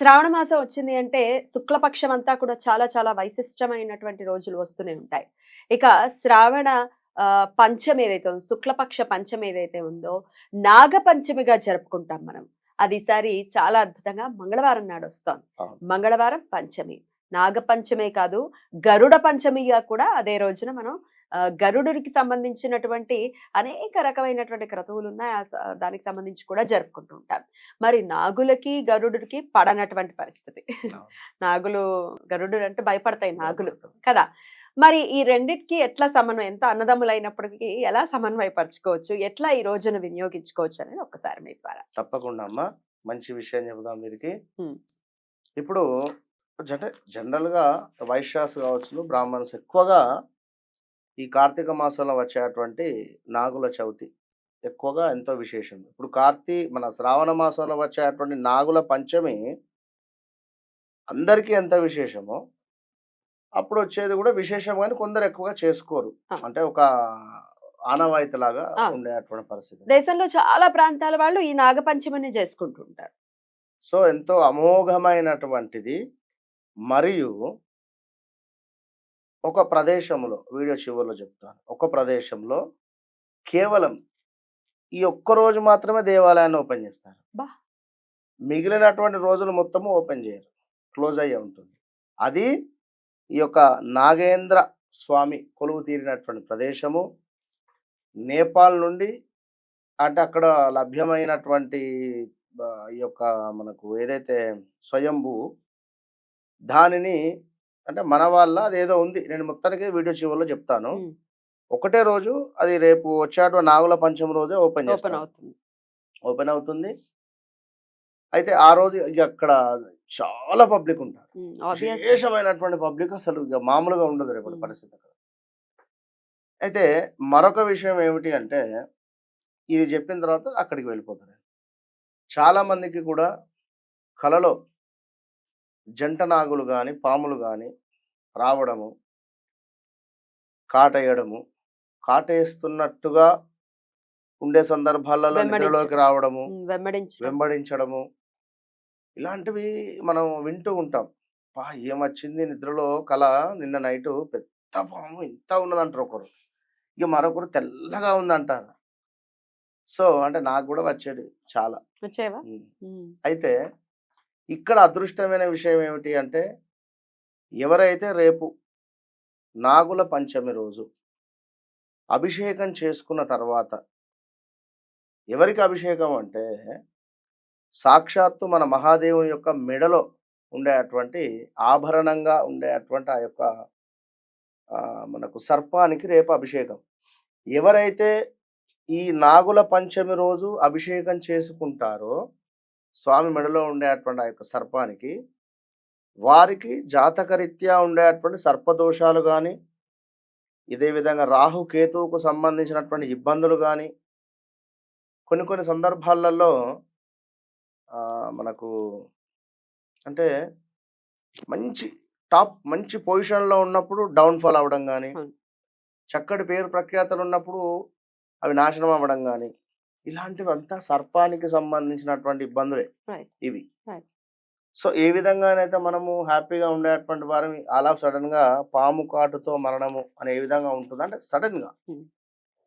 శ్రావణ మాసం వచ్చింది అంటే శుక్లపక్షం అంతా కూడా చాలా చాలా వైశిష్టమైనటువంటి రోజులు వస్తూనే ఉంటాయి. ఇక శ్రావణ ఆ, పంచమి ఏదైతే ఉందో శుక్లపక్ష పంచమి ఏదైతే ఉందో నాగ పంచమిగా జరుపుకుంటాం మనం. అది ఈసారి చాలా అద్భుతంగా మంగళవారం నాడు వస్తోంది. అవును. మంగళవారం పంచమి. నాగ పంచమే కాదు గరుడ పంచమిగా కూడా అదే రోజున మనం ఆ, గరుడునికి సంబంధించినటువంటి అనేక రకమైనటువంటి క్రతువులు ఉన్నాయి. దానికి సంబంధించి కూడా జరుపుకుంటూ ఉంటాం. మరి నాగులకి గరుడుకి పడనటువంటి పరిస్థితి. నాగులు గరుడు అంటే భయపడతాయి నాగులు కదా. మరి ఈ రెండిటికి ఎట్లా సమన్వయం ఎంత అన్నదమ్ములైనప్పటికీ ఎలా సమన్వయపరచుకోవచ్చు ఎట్లా ఈ రోజున వినియోగించుకోవచ్చు అనేది ఒక్కసారి మీ ద్వారా. తప్పకుండా అమ్మా. మంచి విషయం చెబుదాం ఉమ్. ఇప్పుడు అంటే జనరల్గా వైశ్యాస్ కావచ్చు బ్రాహ్మణ్స్ ఎక్కువగా ఈ కార్తీక మాసంలో వచ్చేటువంటి నాగుల చవితి ఎక్కువగా ఎంతో విశేషం ఇప్పుడు కార్తీ మన శ్రావణ మాసంలో వచ్చేటువంటి నాగుల పంచమి అందరికీ ఎంత విశేషమో అప్పుడు వచ్చేది కూడా విశేషం కానీ కొందరు ఎక్కువగా చేసుకోరు. అంటే ఒక ఆనవాయితీ లాగా ఆ. ఉండేటువంటి పరిస్థితి దేశంలో చాలా ప్రాంతాల వాళ్ళు ఈ నాగపంచమిని చేసుకుంటూ ఉంటారు సో ఎంతో అమోఘమైనటువంటిది మరియు ఒక ప్రదేశంలో వీడియో చివరిలో చెప్తాను. ఒక ప్రదేశంలో కేవలం ఈ ఒక్క రోజు మాత్రమే దేవాలయాన్ని ఓపెన్ చేస్తారు. మిగిలినటువంటి రోజులు మొత్తము ఓపెన్ చేయరు. క్లోజ్ అయ్యే ఉంటుంది. అది ఈ యొక్క నాగేంద్ర స్వామి కొలువు తీరినటువంటి ప్రదేశము. నేపాల్ నుండి అంటే అక్కడ లభ్యమైనటువంటి ఈ యొక్క మనకు ఏదైతే స్వయంభూ దానిని అంటే మన వల్ల అదేదో ఉంది. నేను మొత్తానికి వీడియో చివరిలో చెప్తాను. ఒకటే రోజు అది రేపు వచ్చేటువంటి నాగుల పంచమ రోజే ఓపెన్ ఓపెన్ చేస్తాను అవుతుంది. ఓపెన్ అవుతుంది. అయితే ఆ రోజు ఇక అక్కడ చాలా పబ్లిక్ ఉంటారు. విశేషమైనటువంటి పబ్లిక్ అసలు ఇక మామూలుగా ఉండదు రేపటి. పరిస్థితి అక్కడ. అయితే మరొక విషయం ఏమిటి అంటే ఇది చెప్పిన తర్వాత అక్కడికి వెళ్ళిపోతారు. చాలా మందికి కూడా కలలో జంట నాగులు కానీ పాములు కానీ రావడము కాటేయడము కాటేస్తున్నట్టుగా ఉండే సందర్భాలలో. నిద్రలోకి రావడము వెంబడించడము ఇలాంటివి మనం వింటూ ఉంటాం. పా ఏమొచ్చింది నిద్రలో కళ నిన్న నైట్ పెద్ద పాము ఇంత ఉన్నదంటారు ఒకరు. ఇక మరొకరు తెల్లగా ఉందంటారు. సో అంటే నాకు కూడా వచ్చేది చాలా. అయితే ఇక్కడ అదృష్టమైన విషయం ఏమిటి అంటే ఎవరైతే రేపు నాగుల పంచమి రోజు అభిషేకం చేసుకున్న తర్వాత ఎవరికి అభిషేకం అంటే సాక్షాత్తు మన మహాదేవుని యొక్క మెడలో ఉండే అటువంటి ఆభరణంగా ఉండే అటువంటి ఆ యొక్క మనకు సర్పానికి రేపు అభిషేకం. ఎవరైతే ఈ నాగుల పంచమి రోజు అభిషేకం చేసుకుంటారో స్వామి మెడలో ఉండేటువంటి ఆ యొక్క సర్పానికి వారికి జాతకరీత్యా ఉండేటువంటి సర్పదోషాలు కానీ ఇదే విధంగా రాహు కేతువుకు సంబంధించినటువంటి ఇబ్బందులు కానీ కొన్ని కొన్ని సందర్భాలలో మనకు అంటే మంచి టాప్ మంచి పొజిషన్లో ఉన్నప్పుడు డౌన్ఫాల్ అవ్వడం కానీ. చక్కటి పేరు ప్రఖ్యాతలు ఉన్నప్పుడు అవి నాశనం అవ్వడం కానీ ఇలాంటివి అంతా సర్పానికి సంబంధించినటువంటి ఇబ్బందులే. ఇవి. సో ఏ విధంగానైతే మనము హ్యాపీగా ఉండేటువంటి వారిని ఆల్ ఆఫ్ సడన్గా పాము కాటుతో మరణము అనే ఏ విధంగా ఉంటుంది అంటే సడన్గా.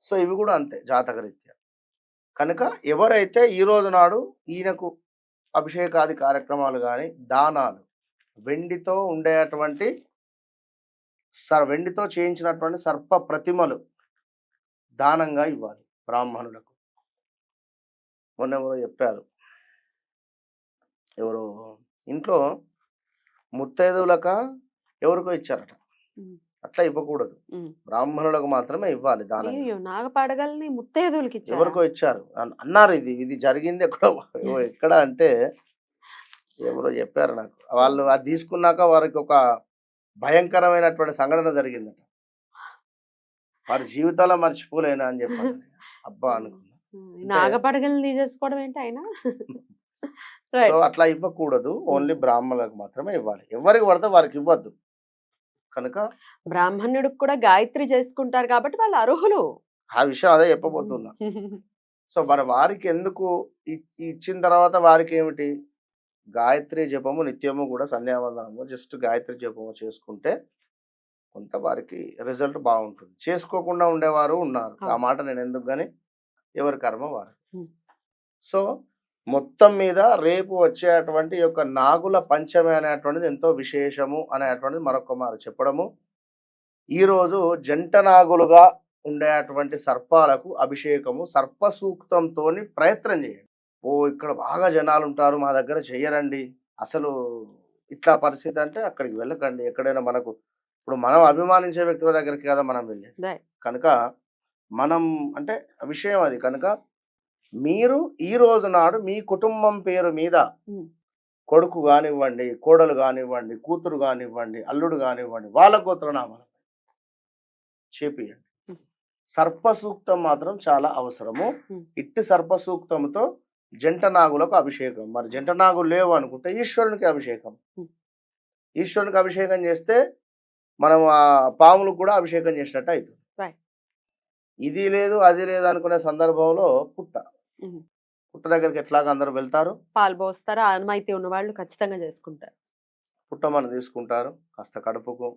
సో ఇవి కూడా అంతే జాతకరీత్యా కనుక ఎవరైతే ఈ రోజు నాడు ఈయనకు అభిషేకాది కార్యక్రమాలు కానీ దానాలు వెండితో ఉండేటువంటి సర్ వెండితో చేయించినటువంటి సర్ప ప్రతిమలు దానంగా ఇవ్వాలి బ్రాహ్మణులకు మొన్న ఎవరో చెప్పారు. ఎవరో ఇంట్లో ముత్తైదువులక ఎవరికో ఇచ్చారట. అట్లా ఇవ్వకూడదు. బ్రాహ్మణులకు మాత్రమే ఇవ్వాలి దానం నాగపాడగల్ని ముత్తైదువులకి? ఎవరికో ఇచ్చారు. అన్- అన్నారు ఇది ఇది జరిగింది ఎక్కడో ఎక్కడ అంటే ఎవరో చెప్పారు నాకు. వాళ్ళు అది తీసుకున్నాక వారికి ఒక భయంకరమైనటువంటి సంఘటన జరిగిందట. వారి జీవితాల్లో మర్చిపోలేను అని చెప్పాను అబ్బా! అనుకున్నా. నాగపడగలు తీసేసుకోవడం ఏంటి ఆయన సో అట్లా ఇవ్వకూడదు. ఓన్లీ బ్రాహ్మణులకు మాత్రమే ఇవ్వాలి. ఎవరికి పడితే వారికి ఇవ్వద్దు. కనుక బ్రాహ్మణుడికి కూడా గాయత్రి చేసుకుంటారు కాబట్టి వాళ్ళు అర్హులు. ఆ విషయం అదే చెప్పబోతున్నా. సో మరి వారికి ఎందుకు ఇచ్చిన తర్వాత వారికి ఏమిటి గాయత్రి జపము నిత్యము కూడా సంధ్యావందనము జస్ట్ గాయత్రి జపము చేసుకుంటే కొంత వారికి రిజల్ట్ బాగుంటుంది. చేసుకోకుండా ఉండేవారు ఉన్నారు. ఆ. మాట నేను ఎందుకు కానీ ఎవరి కర్మ వారు. సో మొత్తం మీద రేపు వచ్చేటువంటి యొక్క నాగుల పంచమి అనేటువంటిది ఎంతో విశేషము అనేటువంటిది మరొక మారు చెప్పడము. ఈరోజు జంట నాగులుగా ఉండేటువంటి సర్పాలకు అభిషేకము సర్ప సూక్తంతో ప్రయత్నం చేయండి. ఓ ఇక్కడ బాగా జనాలు ఉంటారు మా దగ్గర చెయ్యరండి. అసలు ఇట్లా పరిస్థితి అంటే అక్కడికి వెళ్ళకండి. ఎక్కడైనా మనకు ఇప్పుడు మనం అభిమానించే వ్యక్తుల దగ్గరికి కదా మనం వెళ్ళేది. కనుక మనం అంటే విషయం అది కనుక మీరు ఈ రోజు నాడు మీ కుటుంబం పేరు మీద. కొడుకు కానివ్వండి కోడలు కానివ్వండి కూతురు కానివ్వండి అల్లుడు కానివ్వండి వాళ్ళ గోత్రనామాలు చేపియండి Hmm. సర్ప సూక్తం మాత్రం చాలా అవసరము. ఇట్టి సర్ప సూక్తంతో జంట నాగులకు అభిషేకం మరి జంట నాగులు లేవు అనుకుంటే ఈశ్వరునికి అభిషేకం. ఈశ్వరునికి అభిషేకం చేస్తే మనం ఆ పాములకు కూడా అభిషేకం చేసినట్టు అవుతుంది. ఇది లేదు అది లేదు అనుకునే సందర్భంలో పుట్ట. పుట్ట దగ్గరికి ఎట్లాగా అందరూ వెళ్తారు పాలు పోస్తారు అనుమైతే ఉన్న వాళ్ళు ఖచ్చితంగా చేసుకుంటారు పుట్టమని తీసుకుంటారు కాస్త కడుపుకు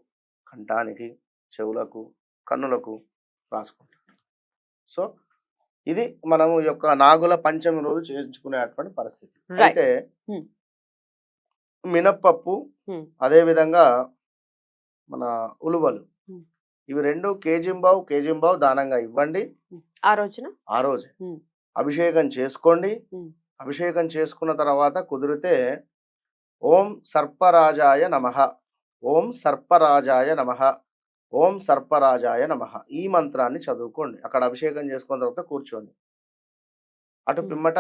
కంఠానికి చెవులకు కన్నులకు రాసుకుంటారు సో ఇది మనము యొక్క నాగుల పంచమి రోజు చేయించుకునేటువంటి పరిస్థితి. అయితే. మినప్పప్పు. అదే విధంగా మన ఉలువలు. ఇవి రెండు కేజింబావు కేజింబావు దానంగా ఇవ్వండి. ఆ రోజున? ఆ రోజే. అభిషేకం చేసుకోండి. అభిషేకం చేసుకున్న తర్వాత కుదిరితే ఓం సర్పరాజాయ నమ. ఓం సర్పరాజాయ నమ. ఓం సర్పరాజాయ నమ. ఈ మంత్రాన్ని చదువుకోండి. అక్కడ అభిషేకం చేసుకున్న తర్వాత కూర్చోండి. అటు. పిమ్మట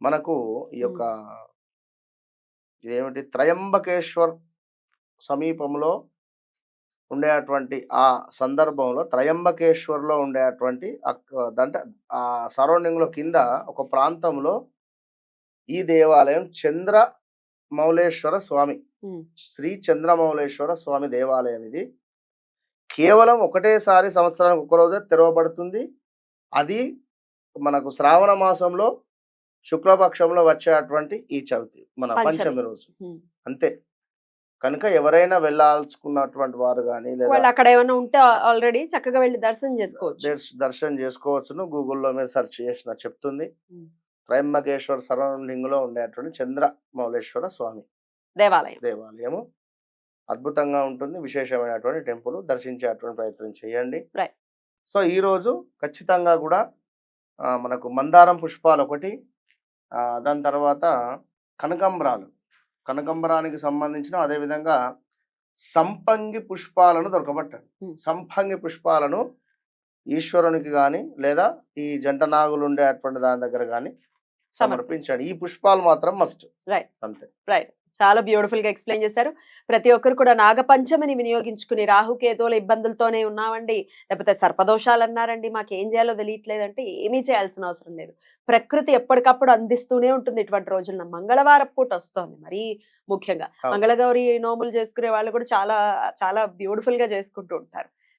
మనకు ఈ యొక్క ఇదేమిటి? త్రయంబకేశ్వర్ సమీపంలో ఉండేటువంటి ఆ సందర్భంలో త్రయంబకేశ్వర్లో ఉండేటువంటి అంటే ఆ సరౌండింగ్లో కింద ఒక ప్రాంతంలో ఈ దేవాలయం చంద్ర మౌలేశ్వర స్వామి. శ్రీ చంద్రమౌళేశ్వర స్వామి దేవాలయం ఇది కేవలం ఒకటేసారి సంవత్సరానికి ఒక రోజే తెరవబడుతుంది అది మనకు శ్రావణ మాసంలో శుక్లపక్షంలో వచ్చేటువంటి ఈ చవితి మన పంచమి. రోజు. అంతే కనుక ఎవరైనా వెళ్ళాల్సుకున్నటువంటి వారు కానీ లేదా అక్కడ ఏమైనా ఉంటే ఆల్రెడీ చక్కగా వెళ్ళి దర్శనం చేసుకోవచ్చు. దర్శ- దర్శనం చేసుకోవచ్చును. గూగుల్లో మీరు సెర్చ్ చేసిన చెప్తుంది. ఉమ్. త్రయంబకేశ్వర సరౌండింగ్లో ఉండేటువంటి చంద్ర మౌళేశ్వర స్వామి దేవాలయం. దేవాలయము. అద్భుతంగా ఉంటుంది. విశేషమైనటువంటి టెంపుల్. దర్శించేటువంటి ప్రయత్నం చేయండి. సో ఈ రోజు ఖచ్చితంగా కూడా మనకు మందారం పుష్పాలు ఒకటి దాని తర్వాత కనకంబరాలు. కనకంబరానికి సంబంధించిన అదే విధంగా సంపంగి పుష్పాలను దొరకబట్టండి. సంపంగి పుష్పాలను ఈశ్వరునికి కానీ లేదా ఈ జంట నాగులు ఉండేటువంటి దాని దగ్గర కానీ సమర్పించండి ఈ పుష్పాలు మాత్రం మస్ట్ Right. అంతే రైట్ చాలా బ్యూటిఫుల్గా ఎక్స్ప్లెయిన్ చేశారు. ప్రతి ఒక్కరు కూడా నాగపంచమిని వినియోగించుకుని రాహుకేతువుల ఇబ్బందులతోనే ఉన్నామండి. లేకపోతే సర్పదోషాలు అన్నారండి మాకు ఏం చేయాలో తెలియట్లేదంటే ఏమీ చేయాల్సిన అవసరం లేదు. ప్రకృతి ఎప్పటికప్పుడు అందిస్తూనే ఉంటుంది ఇటువంటి రోజుల్లో. మంగళవారం పూట వస్తోంది మరీ ముఖ్యంగా. మంగళగౌరి నోములు చేసుకునే వాళ్ళు కూడా చాలా చాలా బ్యూటిఫుల్గా చేసుకుంటూ ఉంటారు.